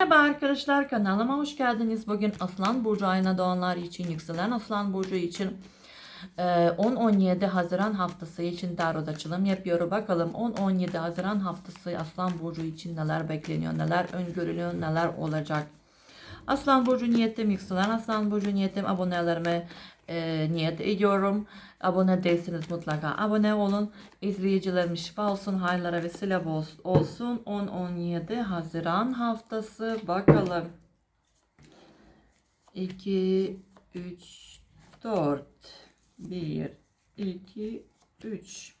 Merhaba arkadaşlar kanalıma hoş geldiniz. Bugün Aslan Burcu ayına doğanlar için, yükselen Aslan Burcu için e, 10-17 Haziran haftası için tarot açılım yapıyorum. Bakalım 10-17 Haziran haftası Aslan Burcu için neler bekleniyor, neler öngörülüyor, neler olacak. Aslan Burcu niyetim yükselen Aslan Burcu niyetim abonelerime e, niyet ediyorum. Abone değilseniz mutlaka abone olun. İzleyicilerim şifa olsun, hayırlara vesile olsun. 10-17 Haziran haftası bakalım. 2, 3, 4, 1, 2, 3.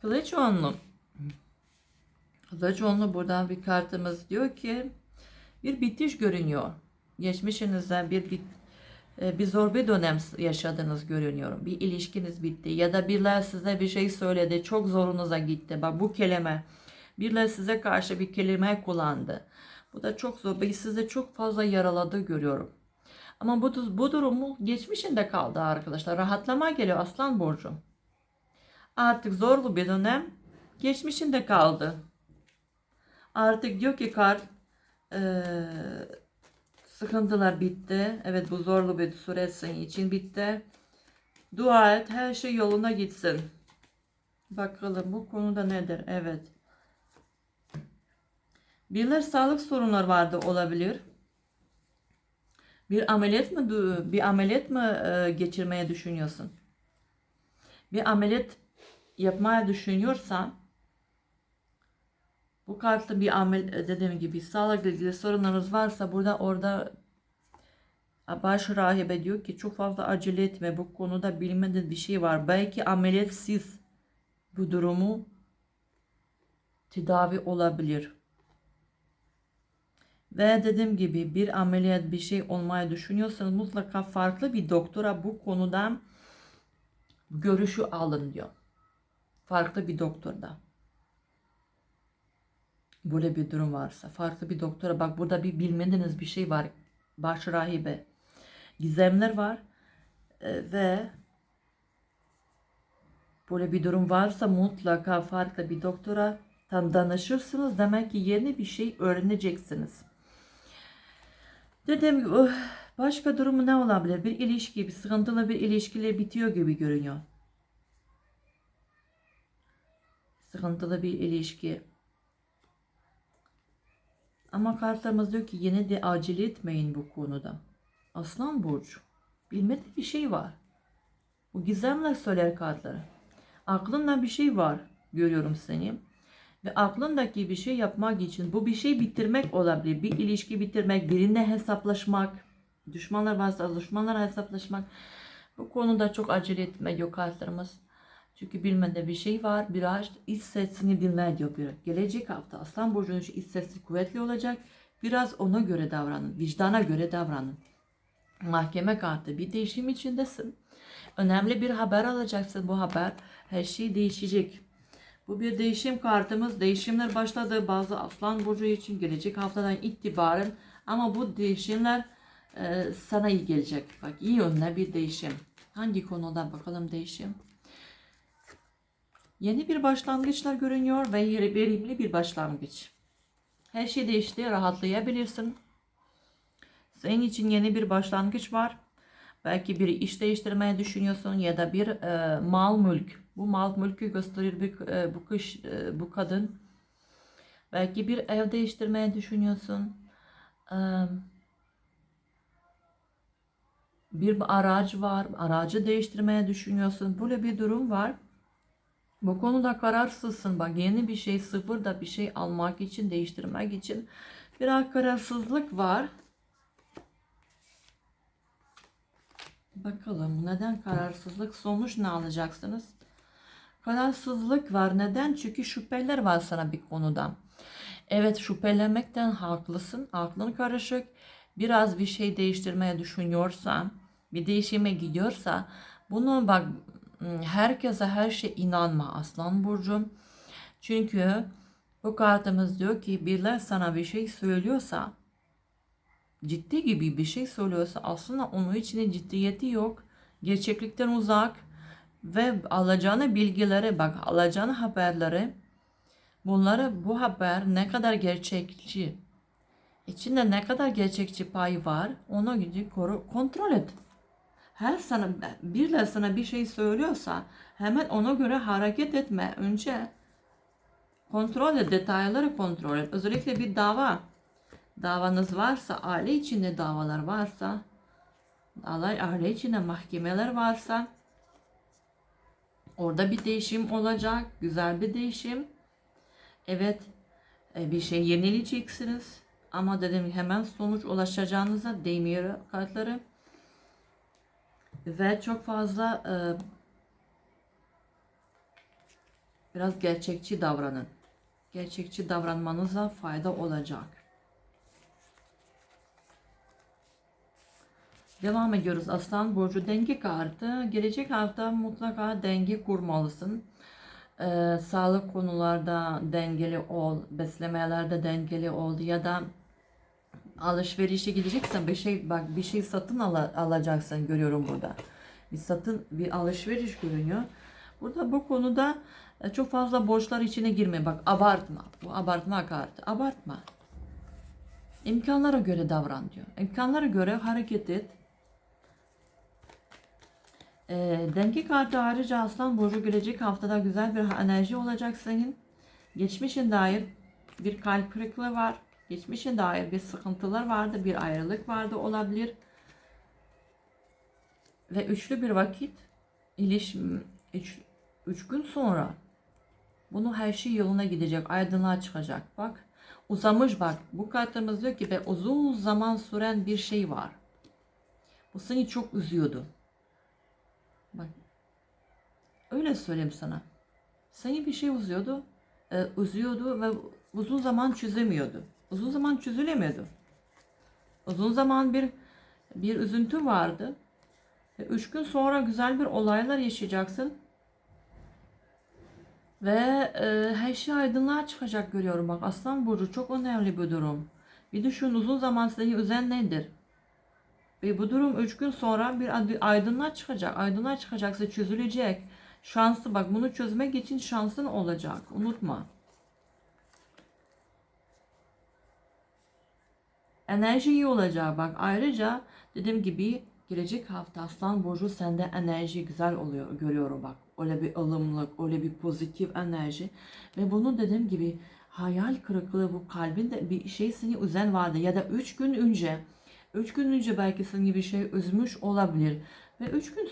Kılıç onlu. Kılıç onlu buradan bir kartımız diyor ki bir bitiş görünüyor. Geçmişinizden bir bit, e, bir zor bir dönem yaşadığınız görünüyor. Bir ilişkiniz bitti ya da birileri size bir şey söyledi, çok zorunuza gitti. Bak bu kelime, birileri size karşı bir kelime kullandı. Bu da çok zor. Ben size çok fazla yaraladı görüyorum. Ama bu, bu durumu geçmişinde kaldı arkadaşlar. Rahatlama geliyor Aslan Burcu. Artık zorlu bir dönem geçmişinde kaldı. Artık diyor ki kart eee, sıkıntılar bitti. Evet bu zorlu bir süreç senin için bitti. Dua et her şey yoluna gitsin. Bakalım bu konuda nedir? Evet. Birileri sağlık sorunları vardı olabilir. Bir ameliyat mı bir ameliyat mı e, geçirmeye düşünüyorsun? Bir ameliyat yapmaya düşünüyorsan bu kartla bir amel dediğim gibi sağlıkla ilgili sorunlarınız varsa burada orada baş rahibe diyor ki çok fazla acele etme bu konuda bilmediğin bir şey var. Belki ameliyatsız bu durumu tedavi olabilir. Ve dediğim gibi bir ameliyat bir şey olmayı düşünüyorsanız mutlaka farklı bir doktora bu konudan görüşü alın diyor. Farklı bir doktorda. Böyle bir durum varsa farklı bir doktora bak burada bir bilmediğiniz bir şey var. Baş rahibe. Gizemler var. Ee, ve böyle bir durum varsa mutlaka farklı bir doktora tam danışırsınız. Demek ki yeni bir şey öğreneceksiniz. Gibi oh, başka durumu ne olabilir? Bir ilişki, bir sıkıntılı bir ilişkiyle bitiyor gibi görünüyor. Sıkıntılı bir ilişki. Ama kartlarımız diyor ki yine de acele etmeyin bu konuda. Aslan Burcu. Bilmediği bir şey var. Bu gizemle söyler kartları. Aklında bir şey var görüyorum seni. Ve aklındaki bir şey yapmak için bu bir şey bitirmek olabilir. Bir ilişki bitirmek, birine hesaplaşmak. Düşmanlar varsa düşmanlara hesaplaşmak. Bu konuda çok acele etme diyor kartlarımız. Çünkü bilmede bir şey var. Biraz iç sesini dinle diyor. Bir. Gelecek hafta Aslan Burcu'nun iç sesi kuvvetli olacak. Biraz ona göre davranın. Vicdana göre davranın. Mahkeme kartı bir değişim içindesin. Önemli bir haber alacaksın. Bu haber her şey değişecek. Bu bir değişim kartımız. Değişimler başladı bazı Aslan Burcu için gelecek haftadan itibaren. Ama bu değişimler e, sana iyi gelecek. Bak iyi yönde bir değişim. Hangi konuda bakalım değişim? Yeni bir başlangıçlar görünüyor ve verimli bir başlangıç. Her şey değişti, rahatlayabilirsin. Senin için yeni bir başlangıç var. Belki bir iş değiştirmeye düşünüyorsun ya da bir e, mal mülk. Bu mal mülkü gösterir bir, e, bu kış e, bu kadın. Belki bir ev değiştirmeye düşünüyorsun. E, bir araç var. Aracı değiştirmeye düşünüyorsun. Böyle bir durum var. Bu konuda kararsızsın. Bak yeni bir şey sıfırda bir şey almak için değiştirmek için biraz kararsızlık var. Bakalım neden kararsızlık sonuç ne alacaksınız? Kararsızlık var. Neden? Çünkü şüpheler var sana bir konuda. Evet şüphelenmekten haklısın. Aklın karışık. Biraz bir şey değiştirmeye düşünüyorsan, bir değişime gidiyorsa bunu bak herkese her şey inanma Aslan Burcu. Çünkü bu kartımız diyor ki birileri sana bir şey söylüyorsa ciddi gibi bir şey söylüyorsa aslında onun içinde ciddiyeti yok. Gerçeklikten uzak ve alacağını bilgileri bak alacağını haberleri Bunları bu haber ne kadar gerçekçi, içinde ne kadar gerçekçi pay var göre koru, kontrol et. Her sana birileri sana bir şey söylüyorsa hemen ona göre hareket etme. Önce kontrol et, detayları kontrol et. Özellikle bir dava, davanız varsa, aile içinde davalar varsa, aile içinde mahkemeler varsa, orada bir değişim olacak, güzel bir değişim. Evet, e, bir şey yenileyeceksiniz. Ama dedim hemen sonuç ulaşacağınıza değmiyor kartları. Ve çok fazla e, biraz gerçekçi davranın. Gerçekçi davranmanıza fayda olacak. Devam ediyoruz. Aslan Burcu denge kartı. Gelecek hafta mutlaka denge kurmalısın. Ee, sağlık konularda dengeli ol, beslemelerde dengeli ol ya da alışverişe gideceksen bir şey bak bir şey satın al, alacaksın görüyorum burada. Bir satın bir alışveriş görünüyor. Burada bu konuda e, çok fazla borçlar içine girme. Bak abartma. Bu abartma kartı. Abartma. İmkanlara göre davran diyor. İmkanlara göre hareket et. E, denge kartı ayrıca Aslan Burcu gelecek haftada güzel bir enerji olacak senin. Geçmişin dair bir kalp kırıklığı var. Geçmişe dair bir sıkıntılar vardı, bir ayrılık vardı olabilir. Ve üçlü bir vakit, iliş, üç, üç gün sonra bunu her şey yoluna gidecek, aydınlığa çıkacak. Bak, uzamış bak. Bu kartımız diyor ki ve uzun zaman süren bir şey var. Bu seni çok üzüyordu. Bak, öyle söyleyeyim sana. Seni bir şey üzüyordu, e, üzüyordu ve uzun zaman çözemiyordu uzun zaman çözülemiyordu. Uzun zaman bir bir üzüntü vardı. Ve üç gün sonra güzel bir olaylar yaşayacaksın. Ve e, her şey aydınlığa çıkacak görüyorum. Bak Aslan Burcu çok önemli bir durum. Bir düşün uzun zaman seni üzen nedir? Ve bu durum üç gün sonra bir aydınlığa çıkacak. Aydınlığa çıkacaksa çözülecek. Şanslı bak bunu çözmek için şansın olacak. Unutma. Enerji iyi olacak bak. Ayrıca dediğim gibi gelecek hafta Aslan Burcu sende enerji güzel oluyor görüyorum bak. Öyle bir ılımlık, öyle bir pozitif enerji. Ve bunu dediğim gibi hayal kırıklığı bu kalbinde bir şey seni üzen vardı. Ya da 3 gün önce 3 gün önce belki seni bir şey üzmüş olabilir. Ve 3 gün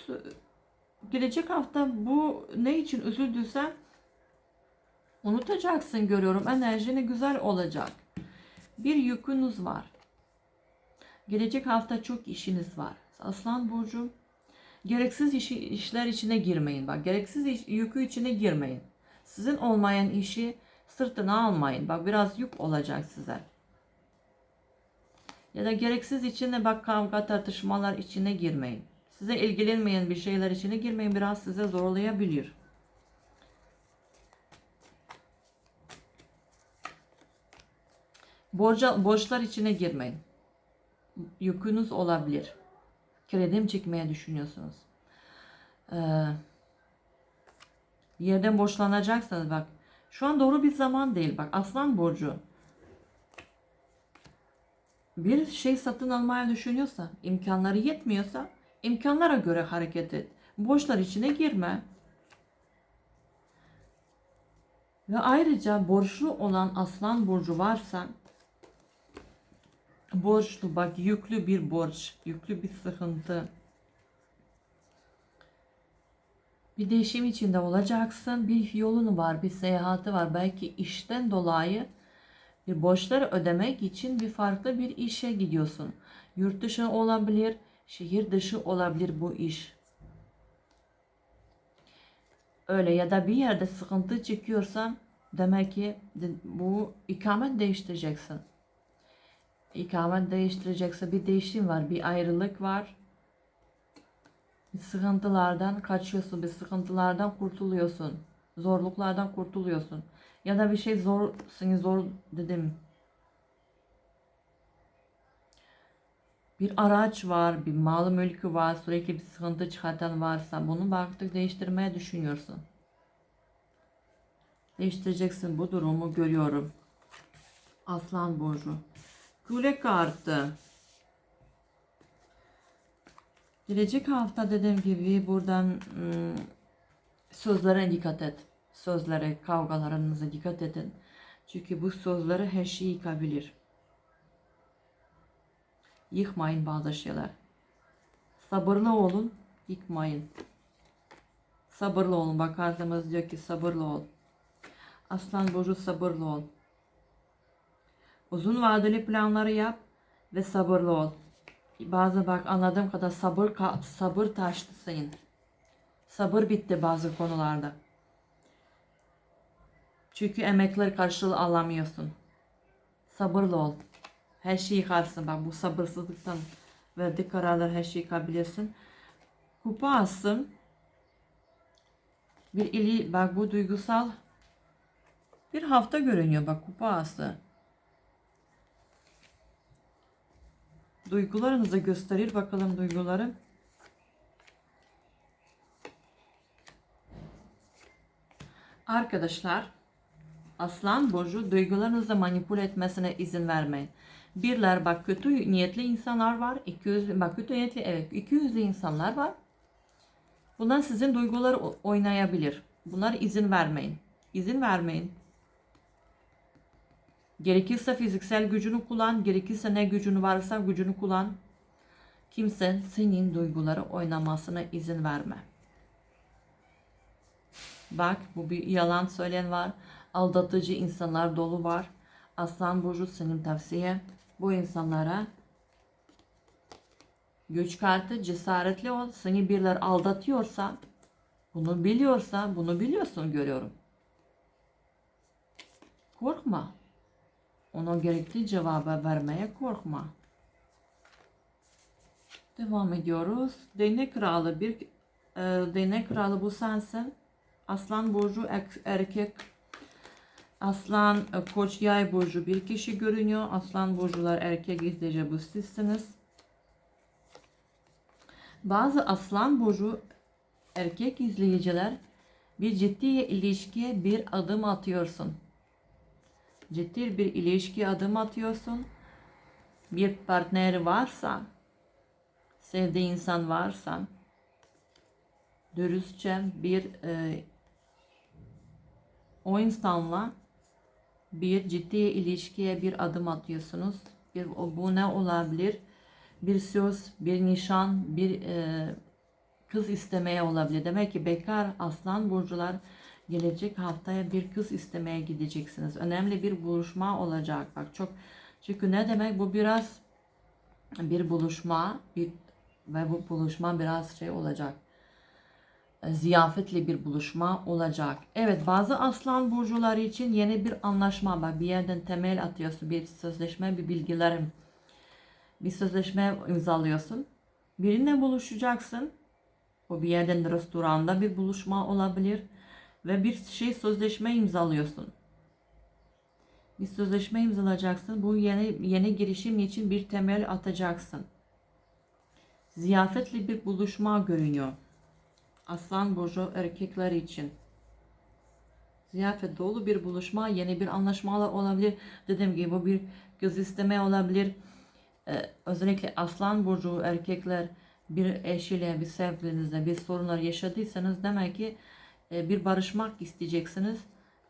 gelecek hafta bu ne için üzüldüysen unutacaksın görüyorum. Enerjini güzel olacak. Bir yükünüz var. Gelecek hafta çok işiniz var. Aslan Burcu gereksiz işi, işler içine girmeyin. Bak gereksiz iş, yükü içine girmeyin. Sizin olmayan işi sırtına almayın. Bak biraz yük olacak size. Ya da gereksiz içine bak kavga tartışmalar içine girmeyin. Size ilgilenmeyen bir şeyler içine girmeyin. Biraz size zorlayabilir. Borca, borçlar içine girmeyin yükünüz olabilir. Kredi mi çekmeye düşünüyorsunuz? Ee, bir yerden borçlanacaksanız bak. Şu an doğru bir zaman değil. Bak aslan borcu. Bir şey satın almaya düşünüyorsa, imkanları yetmiyorsa imkanlara göre hareket et. Borçlar içine girme. Ve ayrıca borçlu olan aslan burcu varsa borçlu bak yüklü bir borç, yüklü bir sıkıntı. Bir değişim içinde olacaksın. Bir yolun var, bir seyahati var. Belki işten dolayı bir borçları ödemek için bir farklı bir işe gidiyorsun. Yurt dışı olabilir, şehir dışı olabilir bu iş. Öyle ya da bir yerde sıkıntı çekiyorsan demek ki bu ikamet değiştireceksin ikamet değiştirecekse bir değişim var, bir ayrılık var. Bir sıkıntılardan kaçıyorsun, bir sıkıntılardan kurtuluyorsun. Zorluklardan kurtuluyorsun. Ya da bir şey zor, seni zor dedim. Bir araç var, bir mal mülkü var, sürekli bir sıkıntı çıkartan varsa bunu baktık değiştirmeye düşünüyorsun. Değiştireceksin bu durumu görüyorum. Aslan Burcu. Kule kartı. Gelecek hafta dediğim gibi buradan ım, sözlere dikkat et. Sözlere, kavgalarınıza dikkat edin. Çünkü bu sözleri her şeyi yıkabilir. Yıkmayın bazı şeyler. Sabırlı olun, yıkmayın. Sabırlı olun. Bak kartımız diyor ki sabırlı ol. Aslan burcu sabırlı ol. Uzun vadeli planları yap ve sabırlı ol. Bazı bak anladığım kadar sabır sabır taştı. Sabır bitti bazı konularda. Çünkü emekleri karşılığı alamıyorsun. Sabırlı ol. Her şeyi yıkarsın. Bak bu sabırsızlıktan verdiği kararlar her şeyi yıkabilirsin. Kupa assın. Bir ili bak bu duygusal bir hafta görünüyor bak kupa ası. Duygularınızı gösterir bakalım duyguları. Arkadaşlar Aslan Burcu duygularınızı manipüle etmesine izin vermeyin. Birler bak kötü niyetli insanlar var. 200 bak kötü niyetli evet 200'lü insanlar var. Bunlar sizin duyguları oynayabilir. Bunlara izin vermeyin. İzin vermeyin. Gerekirse fiziksel gücünü kullan, gerekirse ne gücünü varsa gücünü kullan. Kimse senin duyguları oynamasına izin verme. Bak bu bir yalan söyleyen var. Aldatıcı insanlar dolu var. Aslan Burcu senin tavsiye. Bu insanlara güç kartı cesaretli ol. Seni birileri aldatıyorsa bunu biliyorsa bunu biliyorsun görüyorum. Korkma. Ona gerekli cevabı vermeye korkma. Devam ediyoruz. Değnek kralı bir e, değnek kralı bu sensin. Aslan burcu ek- erkek. Aslan e, koç yay burcu bir kişi görünüyor. Aslan burcular erkek izleyici bu sizsiniz. Bazı aslan burcu erkek izleyiciler bir ciddi ilişkiye bir adım atıyorsun. Ciddi bir ilişkiye adım atıyorsun. Bir partner varsa, sevdiği insan varsa, dürüstçe bir e, o insanla bir ciddi ilişkiye bir adım atıyorsunuz. Bir bu ne olabilir? Bir söz, bir nişan, bir e, kız istemeye olabilir. Demek ki bekar aslan burcular gelecek haftaya bir kız istemeye gideceksiniz. Önemli bir buluşma olacak. Bak çok çünkü ne demek bu biraz bir buluşma bir ve bu buluşma biraz şey olacak. E, Ziyafetli bir buluşma olacak. Evet bazı aslan burcuları için yeni bir anlaşma bak bir yerden temel atıyorsun bir sözleşme bir bilgilerim bir sözleşme imzalıyorsun. Birine buluşacaksın. O bir yerden restoranda bir buluşma olabilir ve bir şey sözleşme imzalıyorsun. Bir sözleşme imzalayacaksın. Bu yeni yeni girişim için bir temel atacaksın. Ziyafetli bir buluşma görünüyor. Aslan burcu erkekler için. Ziyafet dolu bir buluşma, yeni bir anlaşmalar olabilir. Dediğim gibi bu bir kız isteme olabilir. Ee, özellikle aslan burcu erkekler bir eşiyle, bir sevgilinizle bir sorunlar yaşadıysanız demek ki bir barışmak isteyeceksiniz.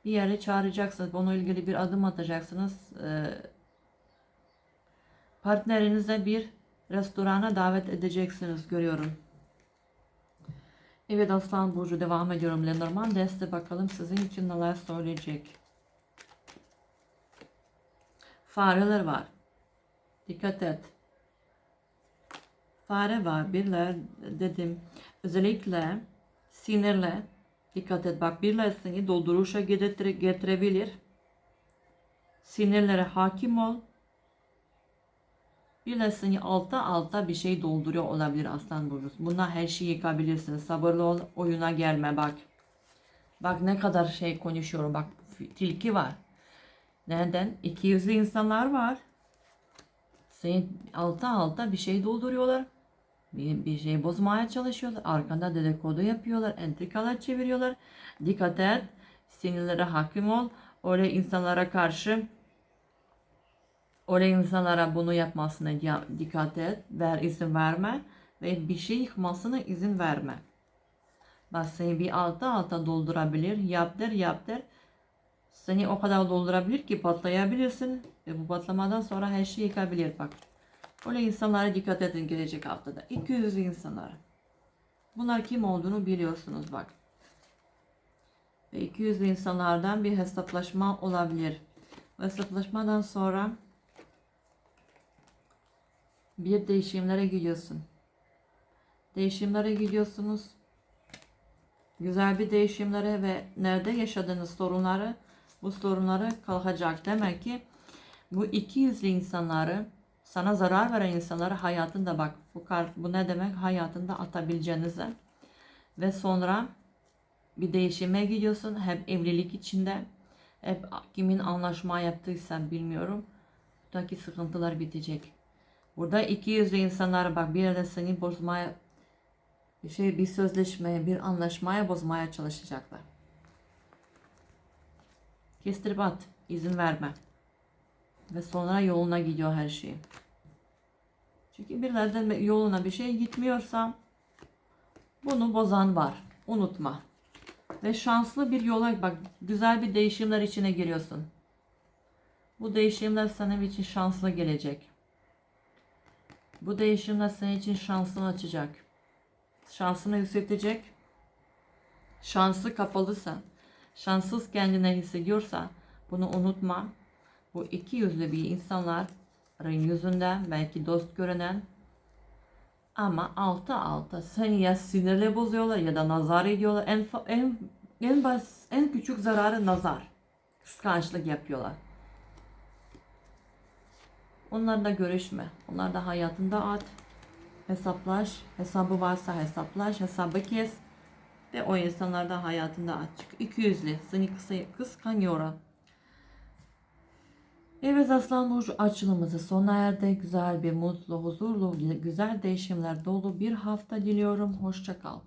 Bir yere çağıracaksınız. Onunla ilgili bir adım atacaksınız. Ee, partnerinize bir restorana davet edeceksiniz görüyorum. Evet Aslan Burcu devam ediyorum. Lenormand deste bakalım sizin için neler söyleyecek. Fareler var. Dikkat et. Fare var. Birler dedim. Özellikle sinirle dikkat et. Bak birler seni dolduruşa getire- getirebilir. Sinirlere hakim ol. Birler seni alta alta bir şey dolduruyor olabilir aslan burcu. Bunlar her şeyi yıkabilirsiniz. Sabırlı ol. Oyuna gelme bak. Bak ne kadar şey konuşuyorum. Bak tilki var. Neden? İki yüzlü insanlar var. Seni alta alta bir şey dolduruyorlar. Bir, bir şey bozmaya çalışıyorlar. Arkanda dedikodu yapıyorlar. Entrikalar çeviriyorlar. Dikkat et. Sinirlere hakim ol. Öyle insanlara karşı öyle insanlara bunu yapmasına ya- dikkat et. Ver izin verme. Ve bir şey yıkmasına izin verme. Bak seni bir alta alta doldurabilir. Yap der yap der. Seni o kadar doldurabilir ki patlayabilirsin. Ve bu patlamadan sonra her şey yıkabilir bak. Öyle insanlara dikkat edin gelecek haftada. 200 insanlara. Bunlar kim olduğunu biliyorsunuz bak. Ve 200 insanlardan bir hesaplaşma olabilir. Bu hesaplaşmadan sonra bir değişimlere gidiyorsun. Değişimlere gidiyorsunuz. Güzel bir değişimlere ve nerede yaşadığınız sorunları bu sorunları kalkacak. Demek ki bu iki yüzlü insanları sana zarar veren insanları hayatında bak bu kart bu ne demek hayatında atabileceğinize ve sonra bir değişime gidiyorsun hep evlilik içinde hep kimin anlaşma yaptıysa bilmiyorum buradaki sıkıntılar bitecek. Burada iki yüzlü insanlar bak bir yerde seni bozmaya bir şey bir sözleşmeye bir anlaşmaya bozmaya çalışacaklar. Kestirip at. izin verme. Ve sonra yoluna gidiyor her şey. Çünkü birilerden yoluna bir şey gitmiyorsa bunu bozan var. Unutma. Ve şanslı bir yola bak güzel bir değişimler içine giriyorsun. Bu değişimler senin için şanslı gelecek. Bu değişimler senin için şansını açacak. Şansını yükseltecek. Şansı kapalıysa, şanssız kendine hissediyorsa bunu unutma. Bu iki yüzlü bir insanların yüzünden belki dost görünen ama altı alta seni ya sinirle bozuyorlar ya da nazar ediyorlar. En en en bas en küçük zararı nazar. Kıskançlık yapıyorlar. Onlarla görüşme. Onlar da hayatında at. Hesaplaş. Hesabı varsa hesaplaş. Hesabı kes. Ve o insanlar da hayatında at. Çünkü iki yüzlü. Seni kısa, kıskanıyor. Evet Aslan Burcu açılımımızı sona erdi. Güzel bir, mutlu, huzurlu, güzel değişimler dolu bir hafta diliyorum. Hoşça kal.